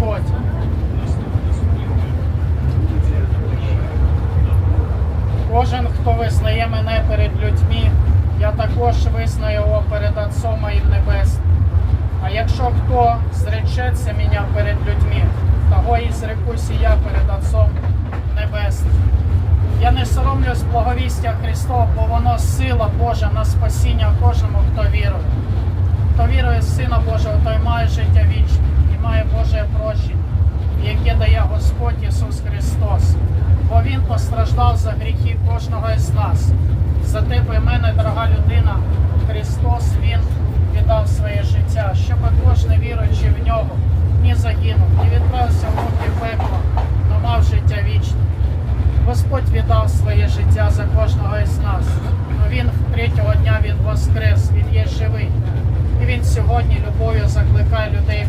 Господь. Кожен, хто визнає мене перед людьми, я також визнаю його перед Отцом моїм Небесним. А якщо хто зречеться мене перед людьми, того і зрекусь і я перед Отцом Небесним. Я не соромлюсь благовістя Христова, бо воно сила Божа на спасіння кожному, хто вірує. Хто вірує в Сина Божого, той має життя Господь Ісус Христос, бо Він постраждав за гріхи кожного із нас. За тебе і мене, дорога людина, Христос Він віддав своє життя, щоб кожен віруючий в нього не загинув, не відправився в муки пекло, но мав життя вічне. Господь віддав своє життя за кожного із нас. Но Він третього дня Він воскрес, Він є живий. І Він сьогодні любов'ю закликає людей